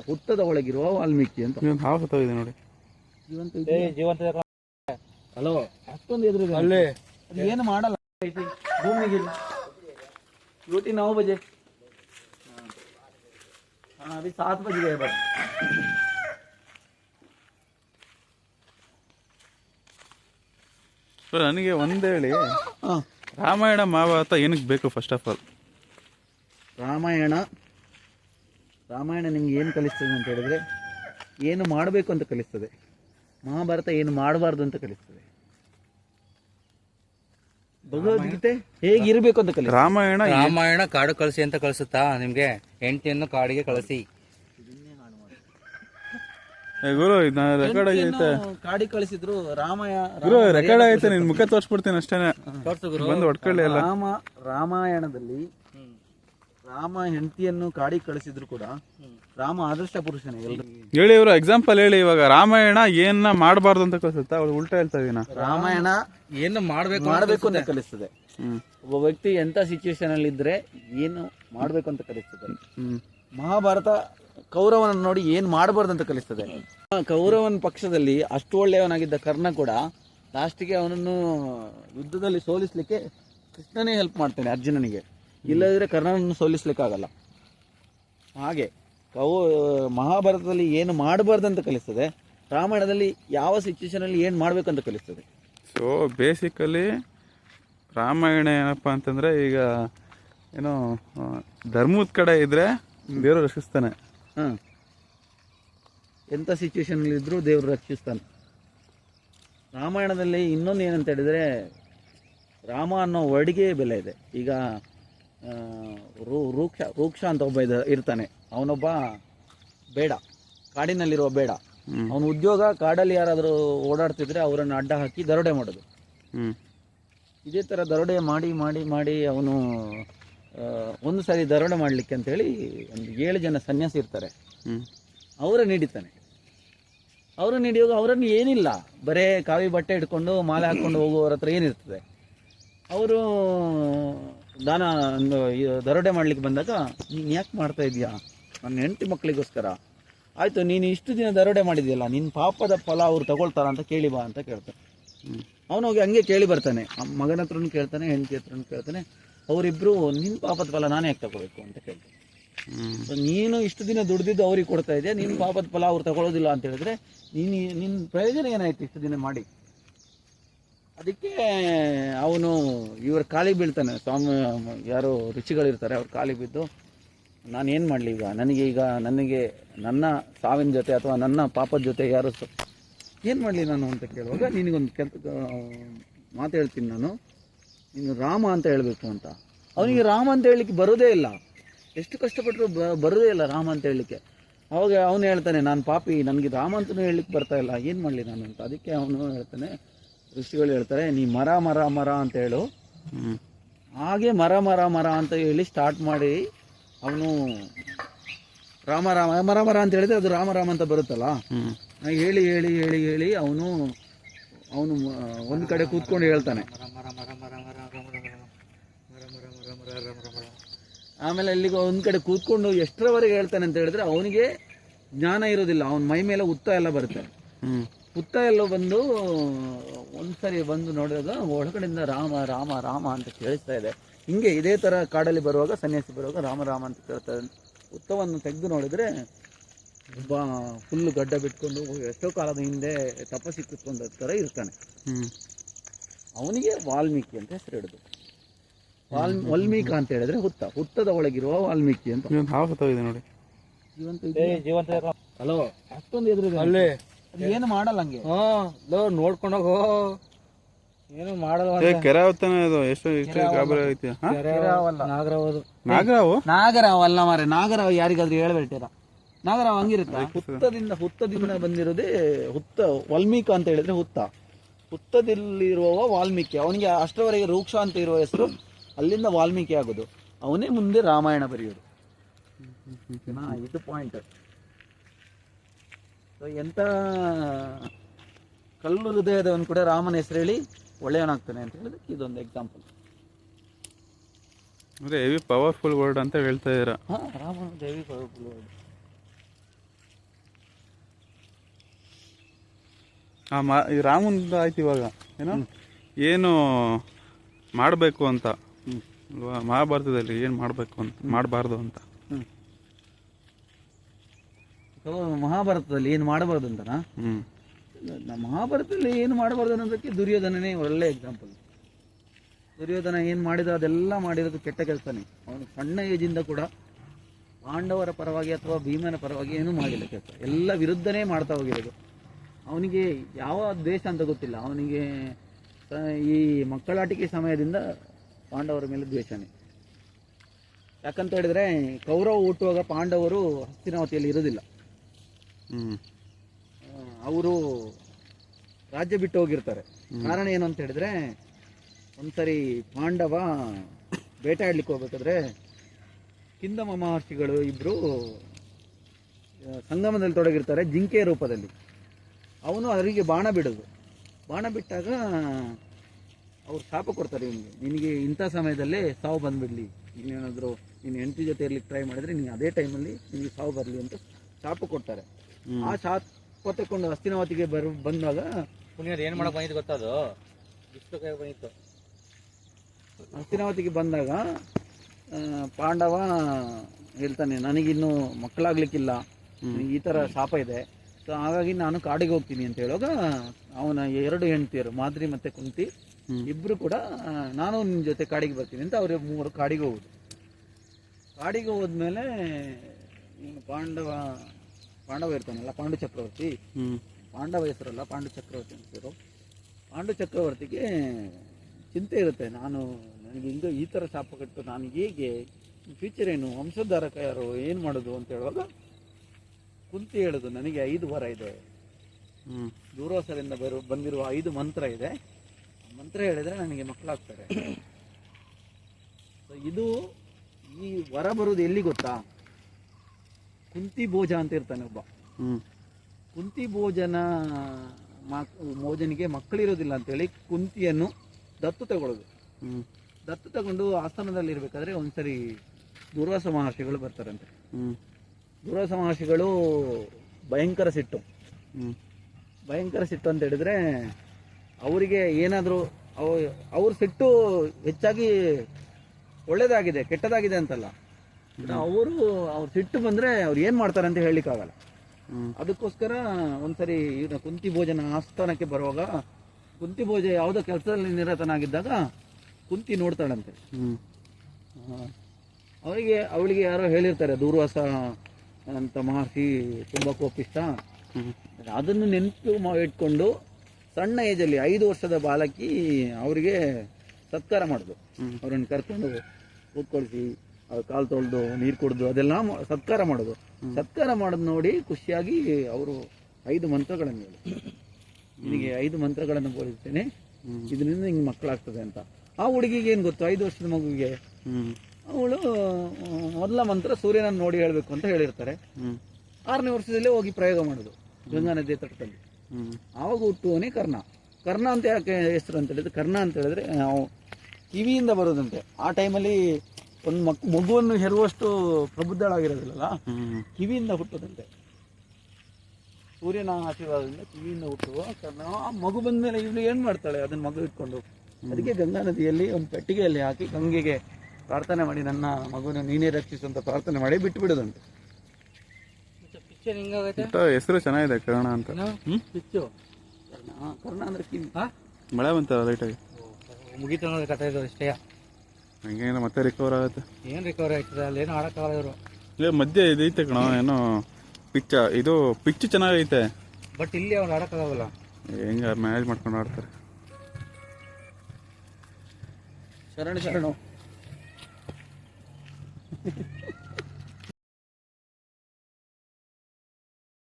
ಹುತ್ತದ ಒಳಗಿರುವ ವಾಲ್ಮೀಕಿ ಅಂತ ಇದೊಂದು ಹಾವು ಸತ್ತೋಗಿದೆ ನೋಡಿ ಜೀವಂತ ಇದೆಯಾ? ಹಲೋ ಅಷ್ಟೊಂದು ಎದುರು ಅಲ್ಲೇ ಅದು ಏನು ಮಾಡಲ್ಲ ಭೂಮಿಗೆ ड्यूटी नौ बजे हाँ अभी सात बज गए बस ಸೊ ನನಗೆ ಒಂದು ಹೇಳಿ हाँ ರಾಮಾಯಣ ಮಹಾಭಾರತ ಏನಕ್ಕೆ ಬೇಕು first of all Ramayana Ramayana ನಿಮ್ಗೆ ಏನು ಕಲಿಸ್ತದೆ ಅಂತ ಹೇಳಿದ್ರೆ ಏನು ಮಾಡಬೇಕು ಅಂತ ಕಲಿಸ್ತದೆ. ಮಹಾಭಾರತ ಏನು ಮಾಡಬಾರ್ದು ಅಂತ ಕಲಿಸ್ತದೆ. ಭಗವದ್ಗೀತೆ ಹೇಗಿರಬೇಕು ಅಂತ ಕಲಿ ರಾಮಾಯಣ ರಾಮಾಯಣ ಕಾಡು ಕಳಿಸಿ ಅಂತ ಕಳಿಸುತ್ತಾ? ನಿಮ್ಗೆ ಹೆಂಡತಿಯನ್ನು ಕಾಡಿಗೆ ಕಳಿಸಿ. ಗುರು ರೆಕಾರ್ಡ್ ಆಗೈತೆ. ಕಾಡಿ ಕಳಿಸಿದ್ರು ರಾಮಾಯ ಗುರು ರೆಕಾರ್ಡ್ ಆಗೈತೆ ನಿನ್ ಮುಖ ತೋರಿಸ್ಬಿಡ್ತೀನಿ ಅಷ್ಟೇನೆ. ಬಂದು ಹೊಡ್ಕೊಳ್ಳಿ ರಾಮ ರಾಮಾಯಣದಲ್ಲಿ ರಾಮ ಹೆಂಡತಿಯನ್ನು ಕಾಡಿ ಕಳಿಸಿದ್ರು ಕೂಡ ರಾಮ ಆದರ್ಶ ಪುರುಷನೇ. ಎಲ್ರು ಹೇಳಿ ಇವರು ಎಕ್ಸಾಂಪಲ್ ಹೇಳಿ ಇವಾಗ ರಾಮಾಯಣ ಏನ ಮಾಡಬಾರ್ದು ಅಂತ ಕಳ್ಸುತ್ತಾ ಅವಳು ಉಲ್ಟಾ ಹೇಳ್ತಾ ಇದೀನ. ರಾಮಾಯಣ ಏನು ಮಾಡ್ಬೇಕು ಮಾಡಬೇಕು ಅಂತ ಕಲಿಸ್ತದೆ. ಹ್ಮ್. ಒಬ್ಬ ವ್ಯಕ್ತಿ ಎಂತ ಸಿಚುವೇಶನ್ ಅಲ್ಲಿ ಇದ್ರೆ ಏನು ಮಾಡಬೇಕು ಅಂತ ಕಲಿಸ್ತದೆ. ಹ್ಮ್. ಮಹಾಭಾರತ ಕೌರವನ ನೋಡಿ ಏನ್ ಮಾಡಬಾರ್ದು ಅಂತ ಕಲಿಸ್ತದೆ. ಆ ಕೌರವನ ಪಕ್ಷದಲ್ಲಿ ಅಷ್ಟು ಒಳ್ಳೆಯವನಾಗಿದ್ದ ಕರ್ಣ ಕೂಡ ಲಾಸ್ಟಿಗೆ ಅವನನ್ನು ಯುದ್ಧದಲ್ಲಿ ಸೋಲಿಸ್ಲಿಕ್ಕೆ ಕೃಷ್ಣನೇ ಹೆಲ್ಪ್ ಮಾಡ್ತಾನೆ ಅರ್ಜುನನಿಗೆ. ಇಲ್ಲದಿದ್ರೆ ಕರ್ಣನನ್ನು ಸೋಲಿಸ್ಲಿಕ್ಕೆ ಆಗಲ್ಲ ಹಾಗೆ ಕೌ ಮಹಾಭಾರತದಲ್ಲಿ ಏನು ಮಾಡಬಾರ್ದಂತ ಅಂತ ಕಲಿಸ್ತದೆ ರಾಮಾಯಣದಲ್ಲಿ ಯಾವ ಸಿಚುವೇಶನ್ ಅಲ್ಲಿ ಏನು ಮಾಡ್ಬೇಕಂತ ಕಲಿಸ್ತದೆ. ಸೊ ಬೇಸಿಕಲಿ ರಾಮಾಯಣ ಏನಪ್ಪ ಅಂತಂದ್ರೆ ಈಗ ಏನು ಧರ್ಮದ ಕಡೆ ಇದ್ರೆ ದೇವರು ರಕ್ಷಿಸ್ತಾನೆ. ಹಾಂ. ಎಂಥ ಸಿಚುವೇಶನ್ ಇದ್ರೂ ದೇವರು ರಕ್ಷಿಸ್ತಾನೆ. ರಾಮಾಯಣದಲ್ಲಿ ಇನ್ನೊಂದು ಏನಂತ ಹೇಳಿದರೆ ರಾಮ ಅನ್ನೋ ವರ್ಡ್ಗೆ ಬೆಲೆ ಇದೆ. ಈಗ ರೂ- ರೂಕ್ಷ ರೂಕ್ಷ ಅಂತ ಒಬ್ಬ ಇದ ಇರ್ತಾನೆ. ಅವನೊಬ್ಬ ಬೇಡ. ಕಾಡಿನಲ್ಲಿರುವ ಬೇಡ. ಅವನ ಉದ್ಯೋಗ ಕಾಡಲ್ಲಿ ಯಾರಾದರೂ ಓಡಾಡ್ತಿದ್ರೆ ಅವರನ್ನು ಅಡ್ಡ ಹಾಕಿ ದರೋಡೆ ಮಾಡೋದು. ಇದೇ ಥರ ದರೋಡೆ ಮಾಡಿ ಮಾಡಿ ಮಾಡಿ ಅವನು ಒಂದು ಸಾರಿ ದರೋಡೆ ಮಾಡಲಿಕ್ಕೆ ಅಂತೇಳಿ ಒಂದು ಏಳು ಜನ ಸನ್ಯಾಸಿ ಇರ್ತಾರೆ. ಅವರ ನೀಡಿತಾನೆ ಅವರು ನೀಡಿಯುವಾಗ ಅವರನ್ನು ಏನಿಲ್ಲ. ಬರೇ ಕಾವಿ ಬಟ್ಟೆ ಇಟ್ಕೊಂಡು ಮಾಲೆ ಹಾಕ್ಕೊಂಡು ಹೋಗುವವರ ಹತ್ರ ಏನಿರ್ತದೆ. ಅವರು ದಾನ ಒಂದು ದರೋಡೆ ಮಾಡ್ಲಿಕ್ಕೆ ಬಂದಾಗ ನೀನು ಯಾಕೆ ಮಾಡ್ತಾ ಇದೀಯಾ? ನನ್ನ ಹೆಂಡತಿ ಮಕ್ಕಳಿಗೋಸ್ಕರ ಆಯ್ತು ನೀನು ಇಷ್ಟು ದಿನ ದರೋಡೆ ಮಾಡಿದ್ಯಲ್ಲ ನಿನ್ನ ಪಾಪದ ಫಲ ಅವ್ರು ತಗೊಳ್ತಾರ ಅಂತ ಕೇಳಿ ಬಾ ಅಂತ ಕೇಳ್ತಾರೆ ಹ್ಮ್. ಅವನು ಹೋಗಿ ಹಂಗೆ ಕೇಳಿ ಬರ್ತಾನೆ. ಮಗನ ಹತ್ರನೂ ಕೇಳ್ತಾನೆ ಹೆಂಡತಿ ಹತ್ರನೂ ಕೇಳ್ತಾನೆ. ಅವರಿಬ್ರು ನಿನ್ನ ಪಾಪದ ಫಲ ನಾನೇ ಯಾಕೆ ತಗೋಬೇಕು ಅಂತ ಕೇಳ್ತಾನೆ. ನೀನು ಇಷ್ಟು ದಿನ ದುಡ್ದಿದ್ದು ಅವ್ರಿಗೆ ಕೊಡ್ತಾ ಇದೆಯಾ? ನಿನ್ನ ಪಾಪದ ಫಲ ಅವ್ರು ತಗೊಳ್ಳೋದಿಲ್ಲ ಅಂತ ಹೇಳಿದ್ರೆ ನೀನು ನಿನ್ನ ಪ್ರಯೋಜನ ಏನಾಯ್ತು ಇಷ್ಟು ದಿನ ಮಾಡಿ? ಅದಕ್ಕೆ ಅವನು ಇವ್ರ ಕಾಲಿ ಬೀಳ್ತಾನೆ. ಸ್ವಾಮಿ, ಯಾರೋ ರುಚಿಗಳಿರ್ತಾರೆ ಅವ್ರ ಕಾಲಿ ಬಿದ್ದು ನಾನು ಏನು ಮಾಡಲಿ ಈಗ? ನನಗೆ ಈಗ ನನಗೆ ನನ್ನ ಸಾವಿನ ಜೊತೆ ಅಥವಾ ನನ್ನ ಪಾಪದ ಜೊತೆ ಯಾರು ಏನು ಮಾಡಲಿ ನಾನು? ಅಂತ ಕೇಳುವಾಗ ನಿನಗೊಂದು ಕೆಂತ ಮಾತು ಹೇಳ್ತೀನಿ ನಾನು. ನೀನು ರಾಮ ಅಂತ ಹೇಳಬೇಕು ಅಂತ. ಅವನಿಗೆ ರಾಮ ಅಂತ ಹೇಳಲಿಕ್ಕೆ ಬರೋದೇ ಇಲ್ಲ. ಎಷ್ಟು ಕಷ್ಟಪಟ್ಟರು ಬರೋದೇ ಇಲ್ಲ ರಾಮ ಅಂತ ಹೇಳಲಿಕ್ಕೆ. ಅವಾಗ ಅವನು ಹೇಳ್ತಾನೆ, ನಾನು ಪಾಪಿ, ನನಗೆ ರಾಮ ಅಂತಲೂ ಹೇಳಲಿಕ್ಕೆ ಬರ್ತಾ ಇಲ್ಲ. ಏನು ಮಾಡಲಿ ನಾನು? ಅಂತ. ಅದಕ್ಕೆ ಅವನು ಹೇಳ್ತಾನೆ ಋಷಿಗಳು ಹೇಳ್ತಾರೆ ನೀ ಮರ ಮರ ಮರ ಅಂತ ಹೇಳು ಹಾಗೆ ಮರ ಮರ ಮರ ಅಂತ ಹೇಳಿ ಸ್ಟಾರ್ಟ್ ಮಾಡಿ ಅವನು ರಾಮ ರಾಮ ಮರ ಮರ ಅಂತ ಹೇಳಿದ್ರೆ ಅದು ರಾಮ ರಾಮ ಅಂತ ಬರುತ್ತಲ್ಲ ಹೇಳಿ ಹೇಳಿ ಹೇಳಿ ಹೇಳಿ ಅವನು ಅವನು ಒಂದು ಕಡೆ ಕೂತ್ಕೊಂಡು ಹೇಳ್ತಾನೆ ಆಮೇಲೆ ಅಲ್ಲಿಗೆ ಒಂದು ಕಡೆ ಕೂತ್ಕೊಂಡು ಎಷ್ಟರವರೆಗೆ ಹೇಳ್ತಾನೆ ಅಂತ ಹೇಳಿದ್ರೆ ಅವನಿಗೆ ಜ್ಞಾನ ಇರೋದಿಲ್ಲ ಅವನ ಮೈ ಮೇಲೆ ಉತ್ತ ಎಲ್ಲ ಬರುತ್ತೆ ಹ್ಮ್ ಎಲ್ಲೋ ಬಂದು ಒಂದ್ಸರಿ ಬಂದು ನೋಡಿದಾಗ ಒಳಗಡೆಯಿಂದ ರಾಮ ರಾಮ ರಾಮ ಅಂತ ಕೇಳಿಸ್ತಾ ಇದೆ. ಹಿಂಗೆ ಇದೇ ತರ ಕಾಡಲ್ಲಿ ಬರುವಾಗ ಸನ್ಯಾಸಿ ಬರುವಾಗ ರಾಮ ರಾಮ ಅಂತ ಕೇಳ್ತಾ ಪುತ್ತವನ್ನು ತೆಗೆದು ನೋಡಿದ್ರೆ ಒಬ್ಬ ಫುಲ್ ಗಡ್ಡ ಬಿಟ್ಕೊಂಡು ಎಷ್ಟೋ ಕಾಲದ ಹಿಂದೆ ತಪಸ್ಸಿ ಕೂತ್ಕೊಂಡ ಥರ ಇರ್ತಾನೆ. ಹ್ಮ್. ಅವನಿಗೆ ವಾಲ್ಮೀಕಿ ಅಂತ ಹೆಸರು ಹಿಡಿದು. ವಾಲ್ ವಾಲ್ಮೀಕ ಅಂತ ಹೇಳಿದ್ರೆ ಹುತ್ತ. ಹುತ್ತದ ಒಳಗಿರುವ ವಾಲ್ಮೀಕಿ ಅಂತ. ನೋಡಿ? ಜೀವಂತ ಹಲೋ ಅಷ್ಟೊಂದು ಎದುರು ಅಲ್ಲೇ. ಏನು ಮಾಡಲ್ಲ ಹಂಗೆ. ಹಾ ಲೋ ನೋಡ್ಕೊಂಡೋಗೋ ಏನು ಮಾಡಲ್ಲ ಏ ಕೆರೆ ಹೊತ್ತಾನೆ ಇದು ಎಷ್ಟು ಎಷ್ಟು ಗಾಬರಿ ಐತಿ ಹಾ? ನಾಗರವದು. ನಾಗರಾವು? ನಾಗರಾವ್ ಅಲ್ಲ ಮಾರೆ ನಾಗರಾವ್ ಯಾರಿಗಾದ್ರೂ ಹೇಳ್ಬಿಟ್ಟಿರ ನಾಗರಾವ್ ಹಂಗಿರುತ್ತೆ? ಹುತ್ತದಿಂದ ಹುತ್ತದಿಂದ ಬಂದಿರೋದೇ ಹುತ್ತ ವಾಲ್ಮೀಕ ಅಂತ ಹೇಳಿದ್ರೆ ಹುತ್ತ. ಹುತ್ತದಲ್ಲಿರುವವ ವಾಲ್ಮೀಕಿ. ಅವನಿಗೆ ಅಷ್ಟರವರೆಗೆ ರೂಕ್ಷ ಅಂತ ಇರುವ ಹೆಸರು ಅಲ್ಲಿಂದ ವಾಲ್ಮೀಕಿ ಆಗೋದು. ಅವನೇ ಮುಂದೆ ರಾಮಾಯಣ ಬರೆಯೋದು? ಇದು ಪಾಯಿಂಟ್ ಸೊ ಎಂಥ ಕಲ್ಲು ಹೃದಯದವನು ಕೂಡ ರಾಮನ ಹೆಸರು ಹೇಳಿ ಒಳ್ಳೆಯವನಾಗ್ತಾನೆ ಅಂತ ಹೇಳಿದಕ್ಕೆ ಇದೊಂದು ಎಕ್ಸಾಂಪಲ್ ಅಂದರೆ ಹೆವಿ ಪವರ್ಫುಲ್ ವರ್ಡ್ ಅಂತ ಹೇಳ್ತಾ ಇದ್ದೀರಾ? ಹಾಂ ರಾಮನ ದೇವಿ ಪವರ್ಫುಲ್ ಆ ಮಾ ರಾಮಂದು ಆಯ್ತು ಇವಾಗ ಏನೋ? ಏನು ಮಾಡಬೇಕು ಅಂತ. ಮಹಾಭಾರತದಲ್ಲಿ ಏನು ಮಾಡಬೇಕು ಅಂತ ಮಾಡಬಾರ್ದು ಅಂತ. ಮಹಾಭಾರತದಲ್ಲಿ ಏನು ಮಾಡಬಾರ್ದು ಅಂತನಾ ನಮ್ಮ ಮಹಾಭಾರತದಲ್ಲಿ ಏನು ಮಾಡಬಾರ್ದು ಅನ್ನೋದಕ್ಕೆ ದುರ್ಯೋಧನನೇ ಒಳ್ಳೆ ಎಕ್ಸಾಂಪಲ್ ದುರ್ಯೋಧನ ಏನು ಮಾಡಿದ ಅದೆಲ್ಲ ಮಾಡಿರೋದು ಕೆಟ್ಟ ಕೆಲಸನೇ. ಅವನು ಸಣ್ಣ ಏಜಿಂದ ಕೂಡ ಪಾಂಡವರ ಪರವಾಗಿ ಅಥವಾ ಭೀಮನ ಪರವಾಗಿ ಏನೂ ಮಾಡಿಲ್ಲ ಕೆಲಸ. ಎಲ್ಲ ವಿರುದ್ಧನೇ ಮಾಡ್ತಾ ಹೋಗಿರೋದು. ಅವನಿಗೆ ಯಾವ ದ್ವೇಷ ಅಂತ ಗೊತ್ತಿಲ್ಲ. ಅವನಿಗೆ ಈ ಮಕ್ಕಳಾಟಿಕೆ ಸಮಯದಿಂದ ಪಾಂಡವರ ಮೇಲೆ ದ್ವೇಷನೇ. ಯಾಕಂತ ಹೇಳಿದ್ರೆ ಕೌರವ ಹುಟ್ಟುವಾಗ ಪಾಂಡವರು ಹಸ್ತಿನಾವತಿಯಲ್ಲಿ ಇರೋದಿಲ್ಲ ಅವರು ರಾಜ್ಯ ಬಿಟ್ಟು ಹೋಗಿರ್ತಾರೆ. ಕಾರಣ ಏನು ಅಂತ ಹೇಳಿದ್ರೆ ಒಂದ್ಸರಿ ಪಾಂಡವ ಬೇಟೆಯಾಡ್ಲಿಕ್ಕೆ ಹೋಗ್ಬೇಕಾದ್ರೆ ಕಿಂದಮ ಮಹರ್ಷಿಗಳು ಇಬ್ರು ಸಂಗಮದಲ್ಲಿ ತೊಡಗಿರ್ತಾರೆ ಜಿಂಕೆ ರೂಪದಲ್ಲಿ. ಅವನು ಅವರಿಗೆ ಬಾಣ ಬಿಡೋದು. ಬಾಣ ಬಿಟ್ಟಾಗ ಅವ್ರು ಶಾಪ ಕೊಡ್ತಾರೆ ಇವನಿಗೆ. ನಿನಗೆ ಇಂಥ ಸಮಯದಲ್ಲೇ ಸಾವು ಬಂದ್ಬಿಡ್ಲಿ. ಇನ್ನೇನಾದರೂ ನೀನು ಹೆಂಡತಿ ಜೊತೆ ಇರ್ಲಿಕ್ಕೆ ಟ್ರೈ ಮಾಡಿದ್ರೆ ನೀನು ಅದೇ ಟೈಮಲ್ಲಿ ನಿನಗೆ ಸಾವು ಬರಲಿ ಅಂತ ಶಾಪ ಕೊಡ್ತಾರೆ. ಆ ಶಾತ್ ತಕೊಂಡು ಹಸ್ತಿನಾವತಿಗೆ ಬರ್ ಬಂದಾಗ ಪುಣ್ಯರು ಏನ್ ಮಾಡಕ್ ಬಂದಿದ್ದು ಗೊತ್ತದು? ಬಿಸ್ಲು ಕೈ ಬಂದಿತ್ತು. ಹಸ್ತಿನಾವತಿಗೆ ಬಂದಾಗ ಪಾಂಡವ ಹೇಳ್ತಾನೆ ನನಗಿನ್ನು ಮಕ್ಕಳಾಗ್ಲಿಕ್ಕಿಲ್ಲ. ಈ ತರ ಶಾಪ ಇದೆ. ಸೊ ಹಾಗಾಗಿ ನಾನು ಕಾಡಿಗೆ ಹೋಗ್ತೀನಿ ಅಂತ ಹೇಳುವಾಗ ಅವನ ಎರಡು ಹೆಂಡತಿಯರು ಮಾದ್ರಿ ಮತ್ತೆ ಕುಂತಿ. ಇಬ್ರು ಕೂಡ ನಾನು ನಿನ್ನ ಜೊತೆ ಕಾಡಿಗೆ ಬರ್ತೀನಿ ಅಂತ ಅವ್ರ ಮೂವರು ಕಾಡಿಗೆ ಹೋಗುದು. ಕಾಡಿಗೆ ಹೋದ್ಮೇಲೆ ಪಾಂಡವ ಪಾಂಡವ ಇರ್ತಾನಲ್ಲ ಪಾಂಡು ಚಕ್ರವರ್ತಿ. ಪಾಂಡವ ಹೆಸರಲ್ಲ ಪಾಂಡು ಚಕ್ರವರ್ತಿ ಹೆಸರು ಪಾಂಡು ಚಕ್ರವರ್ತಿಗೆ ಚಿಂತೆ ಇರುತ್ತೆ. ನಾನು ನನಗೆ ಹಿಂಗೆ ಈ ಥರ ಶಾಪ ಕಟ್ಟು ನಾನು ಹೇಗೆ ಫ್ಯೂಚರ್ ಏನು ವಂಶೋದ್ಧಾರಕ ಯಾರು ಏನು ಮಾಡೋದು ಅಂತ ಹೇಳುವಾಗ ಕುಂತಿ ಹೇಳೋದು ನನಗೆ ಐದು ವರ ಇದೆ. ಹ್ಞೂ ದೂರ್ವಾಸರಿಂದ ಬರೋ ಬಂದಿರುವ ಐದು ಮಂತ್ರ ಇದೆ. ಮಂತ್ರ ಹೇಳಿದರೆ ನನಗೆ ಮಕ್ಕಳಾಗ್ತಾರೆ. ಇದು ಈ ವರ ಬರೋದು ಎಲ್ಲಿ ಗೊತ್ತಾ? ಕುಂತಿ ಭೋಜ ಅಂತ ಇರ್ತಾನೆ ಒಬ್ಬ. ಹ್ಞೂ ಕುಂತಿ ಭೋಜನ ಮಕ್ ಭೋಜನಿಗೆ ಮಕ್ಕಳಿರೋದಿಲ್ಲ ಅಂತೇಳಿ ಕುಂತಿಯನ್ನು ದತ್ತು ತಗೊಳ್ಳೋದು. ಹ್ಞೂ ದತ್ತು ತಗೊಂಡು ಆಸ್ಥಾನದಲ್ಲಿ ಇರ್ಬೇಕಾದ್ರೆ ಒಂದ್ಸರಿ ದುರ್ವಾಸ ಮಹರ್ಷಿಗಳು ಬರ್ತಾರಂತೆ. ಹ್ಞೂ ದುರ್ವಾಸ ಮಹರ್ಷಿಗಳು ಭಯಂಕರ ಸಿಟ್ಟು. ಹ್ಞೂ ಭಯಂಕರ ಸಿಟ್ಟು ಅಂತ ಹೇಳಿದ್ರೆ ಅವರಿಗೆ ಏನಾದರೂ ಅವ್ರ ಸಿಟ್ಟು ಹೆಚ್ಚಾಗಿ ಒಳ್ಳೇದಾಗಿದೆ ಕೆಟ್ಟದಾಗಿದೆ ಅಂತಲ್ಲ. ಅವರು ಅವ್ರ ಸಿಟ್ಟು ಬಂದ್ರೆ ಅವ್ರು ಏನ್ ಮಾಡ್ತಾರೆ ಅಂತ ಹೇಳಲಿಕ್ಕಾಗಲ್ಲ. ಹ್ಞೂ ಅದಕ್ಕೋಸ್ಕರ ಒಂದ್ಸರಿ ಇವನ ಕುಂತಿ ಭೋಜನ ಆಸ್ಥಾನಕ್ಕೆ ಬರುವಾಗ ಕುಂತಿ ಭೋಜ ಯಾವುದೋ ಕೆಲಸದಲ್ಲಿ ನಿರತನಾಗಿದ್ದಾಗ ಕುಂತಿ ನೋಡ್ತಾಳಂತೆ. ಅವರಿಗೆ ಅವಳಿಗೆ ಯಾರೋ ಹೇಳಿರ್ತಾರೆ ದೂರ್ವಾಸ ಅಂತ ಮಹರ್ಷಿ ತುಂಬಾ ಕೋಪಿಷ್ಟ. ಅದನ್ನು ನೆನಪು ಇಟ್ಕೊಂಡು ಸಣ್ಣ ಏಜಲ್ಲಿ ಐದು ವರ್ಷದ ಬಾಲಕಿ ಅವರಿಗೆ ಸತ್ಕಾರ ಮಾಡೋದು. ಅವರನ್ನು ಕರ್ಕೊಂಡು ಕೂತ್ಕೊಳ್ಸಿ ಕಾಲು ತೊಳೆದು ನೀರು ಕುಡಿದು ಅದೆಲ್ಲ ಸತ್ಕಾರ ಮಾಡೋದು. ಸತ್ಕಾರ ಮಾಡೋದು ನೋಡಿ ಖುಷಿಯಾಗಿ ಅವರು ಐದು ಮಂತ್ರಗಳನ್ನು ಹೇಳಿ. ನಿನಗೆ ಐದು ಮಂತ್ರಗಳನ್ನು ಬೋಧಿಸ್ತೇನೆ. ಇದರಿಂದ ಹಿಂಗೆ ಮಕ್ಕಳಾಗ್ತದೆ ಅಂತ. ಆ ಹುಡುಗಿಗೆ ಏನು ಗೊತ್ತು? ಐದು ವರ್ಷದ ಮಗುವಿಗೆ? ಅವಳು ಮೊದಲ ಮಂತ್ರ ಸೂರ್ಯನನ್ನು ನೋಡಿ ಹೇಳಬೇಕು ಅಂತ ಹೇಳಿರ್ತಾರೆ. ಆರನೇ ವರ್ಷದಲ್ಲೇ ಹೋಗಿ ಪ್ರಯೋಗ ಮಾಡೋದು ಗಂಗಾ ನದಿಯ ತಟದಲ್ಲಿ. ಆವಾಗ ಹುಟ್ಟುವನೇ ಕರ್ಣ. ಕರ್ಣ ಅಂತ ಯಾಕೆ ಹೆಸರು ಅಂತ ಹೇಳಿದ್ರೆ ಕರ್ಣ ಅಂತ ಹೇಳಿದ್ರೆ ನಾವು ಕಿವಿಯಿಂದ ಬರೋದಂತೆ. ಆ ಟೈಮಲ್ಲಿ ಒಂದು ಮಕ್ ಮಗುವನ್ನು ಹೆರುವಷ್ಟು ಪ್ರಬುದ್ಧಳಾಗಿರೋದಿಲ್ಲಲ್ಲ? ಕಿವಿಯಿಂದ ಹುಟ್ಟೋದಂತೆ. ಸೂರ್ಯನ ಆಶೀರ್ವಾದದಿಂದ ಕಿವಿಯಿಂದ ಹುಟ್ಟುವ ಕರ್ಣ ಆ ಮಗು ಬಂದ್ಮೇಲೆ ಇವಳು ಏನು ಮಾಡ್ತಾಳೆ? ಅದನ್ನ ಮಗು ಇಟ್ಕೊಂಡು. ಅದಕ್ಕೆ ಗಂಗಾ ನದಿಯಲ್ಲಿ ಒಂದು ಪೆಟ್ಟಿಗೆಯಲ್ಲಿ ಹಾಕಿ ಗಂಗೆಗೆ ಪ್ರಾರ್ಥನೆ ಮಾಡಿ ನನ್ನ ಮಗುನ ನೀನೇ ರಕ್ಷಿಸು ಅಂತ ಪ್ರಾರ್ಥನೆ ಮಾಡಿ ಬಿಟ್ಟು ಬಿಡೋದಂತೆ ಹೆಸರು ಚೆನ್ನಾಗಿದೆ ಕರ್ಣ ಅಂತ. ಕರ್ಣ ಕರ್ಣ ಅಂದ್ರೆ ಕಿವಿ. ಹಾ? ಮಳೆ ಬಂತ ಲೈಟಾಗಿ ಮುಗೀತು ಕಥೆ ಇದು ಇಷ್ಟೇ ಹಂಗೇನ ಮತ್ತೆ ರಿಕವರ್ ಆಗುತ್ತೆ? ಏನು ರಿಕವರ್ ಆಗ್ತದೆ ಅಲ್ಲಿ ಏನು ಆಡೋಕ್ಕಾಗಲ್ಲ ಇಲ್ಲ ಮಧ್ಯೆ ಇದೈತೆ ಕಣ ಏನೋ ಪಿಚ್ಚ ಇದು ಪಿಚ್ ಚೆನ್ನಾಗೈತೆ. ಬಟ್ ಇಲ್ಲಿ ಅವ್ರು ಆಡೋಕ್ಕಾಗಲ್ಲ. ಹೆಂಗ ಮ್ಯಾನೇಜ್ ಮಾಡ್ಕೊಂಡು ಆಡ್ತಾರೆ. ಶರಣ ಶರಣು.